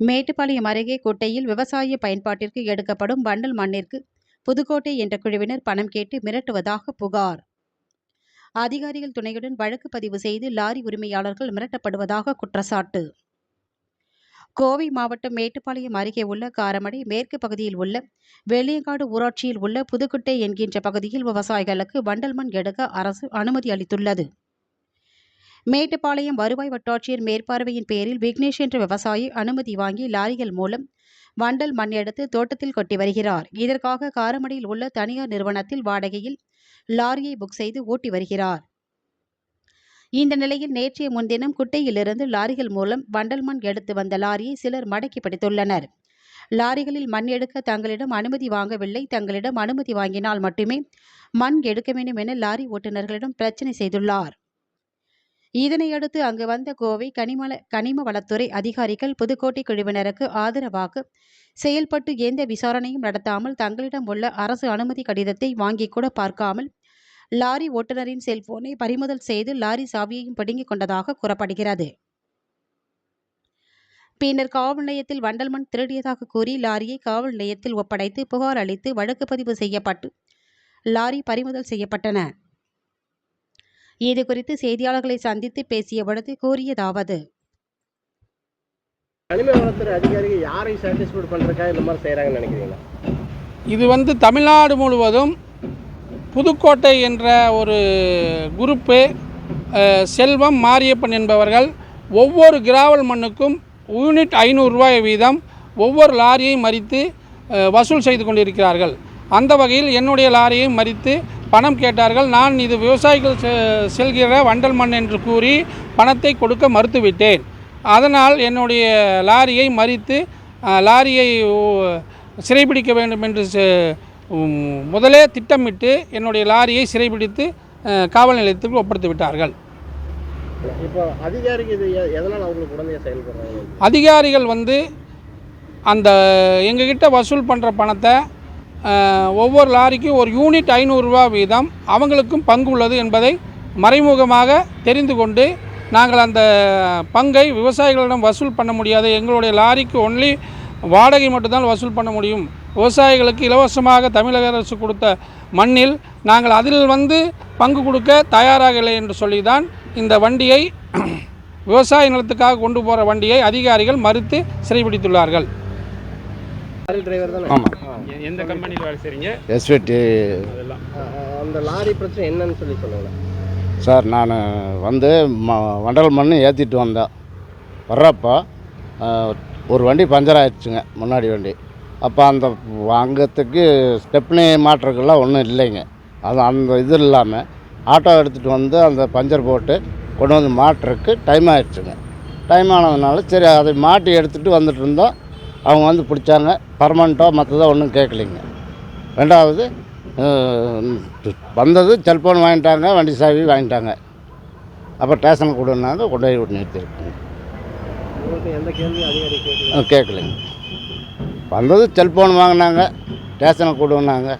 மேட்டுப்பாளையம் அருகே குட்டையில் விவசாய பயன்பாட்டிற்கு எடுக்கப்படும் வண்டல் மண்ணிற்கு புதுக்கோட்டை என்ற குழுவினர் பணம் கேட்டு மிரட்டுவதாக புகார். அதிகாரிகள் துணையுடன் வழக்கு பதிவு செய்து லாரி உரிமையாளர்கள் மிரட்டப்படுவதாக குற்றச்சாட்டு. கோவை மாவட்டம் மேட்டுப்பாளையம் அருகே உள்ள காரமடை மேற்கு பகுதியில் உள்ள வெள்ளியங்காடு ஊராட்சியில் உள்ள புதுக்குட்டை என்கின்ற பகுதியில் விவசாயிகளுக்கு வண்டல் மண் எடுக்க அரசு அனுமதி அளித்துள்ளது. மேட்டுப்பாளையம் வருவாய் வட்டாட்சியர் மேற்பார்வையின் பேரில் விக்னேஷ் என்ற விவசாயி அனுமதி வாங்கி லாரிகள் மூலம் வண்டல் மண் எடுத்து தோட்டத்தில் கொட்டி வருகிறார். இதற்காக காரமடையில் உள்ள தனியார் நிறுவனத்தில் வாடகையில் லாரியை புக் செய்து ஓட்டி வருகிறார். இந்த நிலையில் நேற்றைய முன்தினம் குட்டையிலிருந்து லாரிகள் மூலம் வண்டல் மண் எடுத்து வந்த லாரியை சிலர் மடக்கி பிடித்துள்ளனர். லாரிகளில் மண் எடுக்க தங்களிடம் அனுமதி வாங்கவில்லை. தங்களிடம் அனுமதி வாங்கினால் மட்டுமே மண் எடுக்க வேண்டும் என லாரி ஓட்டுநர்களிடம் பிரச்சனை செய்துள்ளார். இதனையடுத்து அங்கு வந்த கோவை கனிமல கனிம வளத்துறை அதிகாரிகள் புதுக்கோட்டை குழுவினருக்கு ஆதரவாக செயல்பட்டு எந்த விசாரணையும் நடத்தாமல் தங்களிடம் உள்ள அரசு அனுமதி கடிதத்தை வாங்கி கூட பார்க்காமல் லாரி ஓட்டுநரின் செல்போனை பறிமுதல் செய்து லாரி சாவியையும் பிடுங்கிக் கொண்டதாக கூறப்படுகிறது. பின்னர் காவல் நிலையத்தில் வண்டல் மண் திருடியதாக கூறி லாரியை காவல் நிலையத்தில் ஒப்படைத்து புகார் அளித்து வழக்கு பதிவு செய்யப்பட்டு லாரி பறிமுதல் செய்யப்பட்டன. இது குறித்து செய்தியாளர்களை சந்தித்து பேசிய பொழுது கூறியதாவது. கனிம வளத்துறை அதிகாரிகள் யாரை சாட்டிஸ்ஃபைட் பண்ணுறதுக்காக இந்த மாதிரி செய்கிறாங்கன்னு நினைக்கிறீங்களா? இது வந்து தமிழ்நாடு முழுவதும் புதுக்கோட்டை என்ற ஒரு குரூப்பு செல்வம் மாரியப்பன் என்பவர்கள் ஒவ்வொரு கிராவல் மண்ணுக்கும் யூனிட் ஐநூறுரூவாய் வீதம் ஒவ்வொரு லாரியை மறித்து வசூல் செய்து கொண்டிருக்கிறார்கள். அந்த வகையில் என்னுடைய லாரியை மறித்து பணம் கேட்டார்கள். நான் இது விவசாயிகள் செல்கிற வண்டல் மண் என்று கூறி பணத்தை கொடுக்க மறுத்துவிட்டேன். அதனால் என்னுடைய லாரியை மறித்து லாரியை சிறைபிடிக்க வேண்டும் என்று முதலே திட்டமிட்டு என்னுடைய லாரியை சிறைபிடித்து காவல் நிலையத்துக்கு ஒப்படைத்து விட்டார்கள் அதிகாரிகள் வந்து அந்த எங்ககிட்ட வசூல் பண்ணுற பணத்தை ஒவ்வொரு லாரிக்கும் ஒரு யூனிட் ஐநூறுரூவா வீதம் அவங்களுக்கும் பங்கு உள்ளது என்பதை மறைமுகமாக தெரிந்து கொண்டு நாங்கள் அந்த பங்கை விவசாயிகளிடம் வசூல் பண்ண முடியாது. எங்களுடைய லாரிக்கு ஒன்லி வாடகை மட்டும்தான் வசூல் பண்ண முடியும். விவசாயிகளுக்கு இலவசமாக தமிழக அரசு கொடுத்த மண்ணில் நாங்கள் அதில் வந்து பங்கு கொடுக்க தயாராக இல்லை என்று சொல்லி தான் இந்த வண்டியை விவசாய நிலத்துக்காக கொண்டு போகிற வண்டியை அதிகாரிகள் மறுத்து சிறைபிடித்துள்ளார்கள். லாரி டிரைவர் தானே? ஆமாம். எந்த கம்பெனியில் வேலை செய்கிறீங்க எஸ்விடி அதெல்லாம். அந்த லாரி பிரச்சனை என்னன்னு சொல்லி சொல்லுங்களேன். சார் நான் வந்து ம வண்டல் மண் ஏற்றிட்டு வந்தேன். வர்றப்போ ஒரு வண்டி பஞ்சர் ஆயிடுச்சுங்க முன்னாடி வண்டி. அப்போ அந்த அங்கத்துக்கு ஸ்டெப்னி மாட்டுறதுக்கெல்லாம் ஒன்றும் இல்லைங்க. அது அந்த இது இல்லாமல் ஆட்டோ எடுத்துகிட்டு வந்து அந்த பஞ்சர் போட்டு கொண்டு வந்து மாட்டுறதுக்கு டைம் ஆயிடுச்சுங்க. டைம் ஆனதுனால சரி அதை மாட்டி எடுத்துகிட்டு வந்துட்டு இருந்தோம். அவங்க வந்து பிடிச்சாங்க. பர்மனண்ட்டோ மற்றதோ ஒன்றும் கேட்கலிங்க. ரெண்டாவது வந்தது செல்ஃபோன் வாங்கிட்டாங்க வண்டி சாவி வாங்கிட்டாங்க. அப்போ ஸ்டேஷனுக்கு கொடுனாங்க கொண்டு போய் விட்டு நிறுத்திருக்குங்க கேட்கலைங்க. வந்தது செல்ஃபோன் வாங்கினாங்க ஸ்டேஷனுக்கு கொடுனாங்க